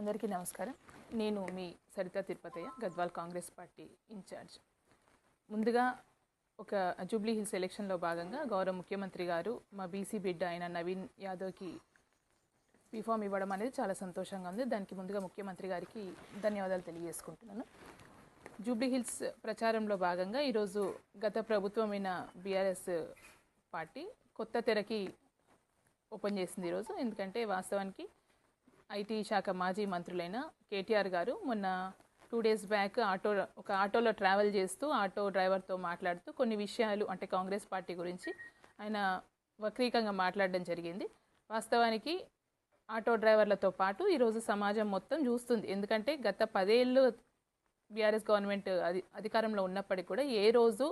అందరికీ నమస్కారం. నేను మీ Saritha Tirupathaiah Gadwal Congress party incharge. ముందుగా ఒక జూబ్లీ హిల్స్ ఎలక్షన్లో భాగంగా గౌరవ ముఖ్యమంత్రి గారు మా బీసీ బిడ్డ అయిన నవీన్ యాదవ్కి బీఫామ్ ఇవ్వడం అనేది చాలా సంతోషంగా ఉంది. దానికి ముందుగా ముఖ్యమంత్రి గారికి ధన్యవాదాలు తెలియజేసుకుంటున్నాను. జూబ్లీ హిల్స్ ప్రచారంలో భాగంగా ఈరోజు గత ప్రభుత్వమైన బీఆర్ఎస్ పార్టీ కొత్త తెరకి ఓపెన్ చేసింది ఈరోజు. ఎందుకంటే వాస్తవానికి ఐటీ శాఖ మాజీ మంత్రులైన కేటీఆర్ గారు మొన్న టూ డేస్ బ్యాక్ ఆటో ఒక ఆటోలో ట్రావెల్ చేస్తూ ఆటో డ్రైవర్తో మాట్లాడుతూ కొన్ని విషయాలు అంటే కాంగ్రెస్ పార్టీ గురించి ఆయన వక్రీకంగా మాట్లాడడం జరిగింది. వాస్తవానికి ఆటో డ్రైవర్లతో పాటు ఈరోజు సమాజం మొత్తం చూస్తుంది. ఎందుకంటే గత పదేళ్ళు బీఆర్ఎస్ గవర్నమెంట్ అది అధికారంలో ఉన్నప్పటికీ కూడా ఏ రోజు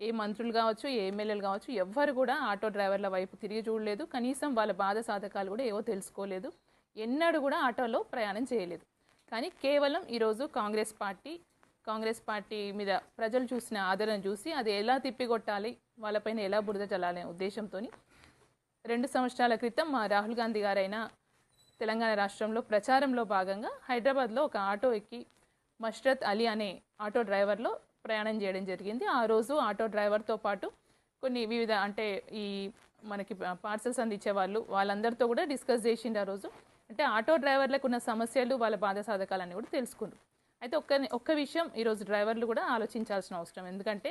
ఏ మంత్రులు కావచ్చు ఏ ఎమ్మెల్యేలు కావచ్చు ఎవ్వరు కూడా ఆటో డ్రైవర్ల వైపు తిరిగి చూడలేదు. కనీసం వాళ్ళ బాధ సాధకాలు కూడా ఏవో తెలుసుకోలేదు. ఎన్నడూ కూడా ఆటోలో ప్రయాణం చేయలేదు. కానీ కేవలం ఈరోజు కాంగ్రెస్ పార్టీ కాంగ్రెస్ పార్టీ మీద ప్రజలు చూసిన ఆదరణ చూసి అది ఎలా తిప్పికొట్టాలి వాళ్ళపైన ఎలా బురద చల్లాలనే ఉద్దేశంతో రెండు సంవత్సరాల క్రితం మా రాహుల్ గాంధీ గారైన తెలంగాణ రాష్ట్రంలో ప్రచారంలో భాగంగా హైదరాబాద్లో ఒక ఆటో ఎక్కి మష్రత్ అలీ అనే ఆటో డ్రైవర్లో ప్రయాణం చేయడం జరిగింది. ఆ రోజు ఆటో డ్రైవర్తో పాటు కొన్ని వివిధ అంటే ఈ మనకి పార్సల్స్ అందించే వాళ్ళు వాళ్ళందరితో కూడా డిస్కస్ చేసిండు ఆ రోజు. అంటే ఆటో డ్రైవర్లకు ఉన్న సమస్యలు వాళ్ళ బాధ సాధకాలన్నీ కూడా తెలుసుకుండ్రు అయితే ఒక్క ఒక్క విషయం ఈరోజు డ్రైవర్లు కూడా ఆలోచించాల్సిన అవసరం. ఎందుకంటే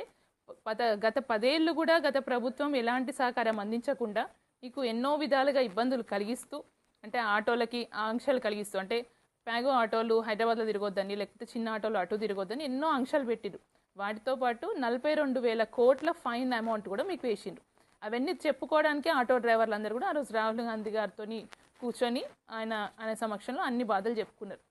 పద గత పదేళ్ళు కూడా గత ప్రభుత్వం ఎలాంటి సహకారం అందించకుండా మీకు ఎన్నో విధాలుగా ఇబ్బందులు కలిగిస్తూ అంటే ఆటోలకి ఆంక్షలు కలిగిస్తూ అంటే ప్యాగో ఆటోలు హైదరాబాద్లో తిరగొద్దని లేకపోతే చిన్న ఆటోలు అటు తిరగొద్దని ఎన్నో ఆంక్షలు పెట్టిరు. వాటితో పాటు నలభై రెండు వేల కోట్ల ఫైన్ అమౌంట్ కూడా మీకు వేసిండ్రు. అవన్నీ చెప్పుకోవడానికి ఆటో డ్రైవర్లందరూ కూడా ఆ రోజు రాహుల్ గాంధీ గారితో కూర్చొని ఆయన ఆయన సమక్షంలో అన్ని బాధలు చెప్పుకున్నారు.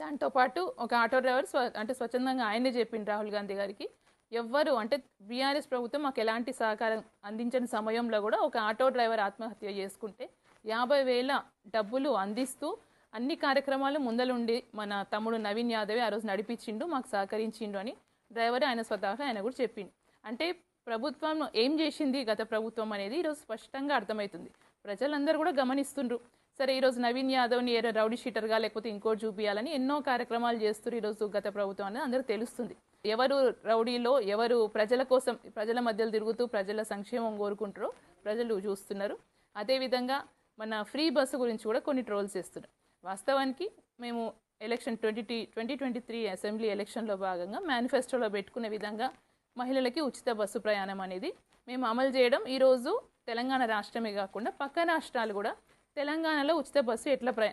దాంతోపాటు ఒక ఆటో డ్రైవర్ స్వ అంటే స్వచ్ఛందంగా ఆయనే చెప్పిండు రాహుల్ గాంధీ గారికి ఎవ్వరు అంటే బీఆర్ఎస్ ప్రభుత్వం మాకు ఎలాంటి సహకారం అందించని సమయంలో కూడా ఒక ఆటో డ్రైవర్ ఆత్మహత్య చేసుకుంటే యాభై వేల డబ్బులు అందిస్తూ అన్ని కార్యక్రమాలు ముందలుండి మన తమ్ముడు నవీన్ యాదవే ఆ రోజు నడిపించిండు మాకు సహకరించిండు అని డ్రైవర్ ఆయన స్వతహాగా ఆయన కూడా చెప్పిండు. అంటే ప్రభుత్వం ఏం చేసింది గత ప్రభుత్వం అనేది ఈరోజు స్పష్టంగా అర్థమవుతుంది. ప్రజలందరూ కూడా గమనిస్తుండ్రు. సరే ఈరోజు నవీన్ యాదవ్ని ఏదో రౌడీ షీటర్గా లేకపోతే ఇంకోటి చూపించాలని ఎన్నో కార్యక్రమాలు చేస్తున్నారు ఈరోజు గత ప్రభుత్వం అనేది అందరూ తెలుస్తుంది. ఎవరు రౌడీలో ఎవరు ప్రజల కోసం ప్రజల మధ్యలో తిరుగుతూ ప్రజల సంక్షేమం కోరుకుంటారో ప్రజలు చూస్తున్నారు. అదేవిధంగా మన ఫ్రీ బస్సు గురించి కూడా కొన్ని ట్రోల్స్ చేస్తున్నారు. వాస్తవానికి మేము election twenty twenty twenty three assembly ఎలక్షన్లో భాగంగా మేనిఫెస్టోలో పెట్టుకునే విధంగా మహిళలకి ఉచిత బస్సు ప్రయాణం అనేది మేము అమలు చేయడం. ఈరోజు తెలంగాణ రాష్ట్రమే కాకుండా పక్క రాష్ట్రాలు కూడా తెలంగాణలో ఉచిత బస్సు ఎట్లా ప్ర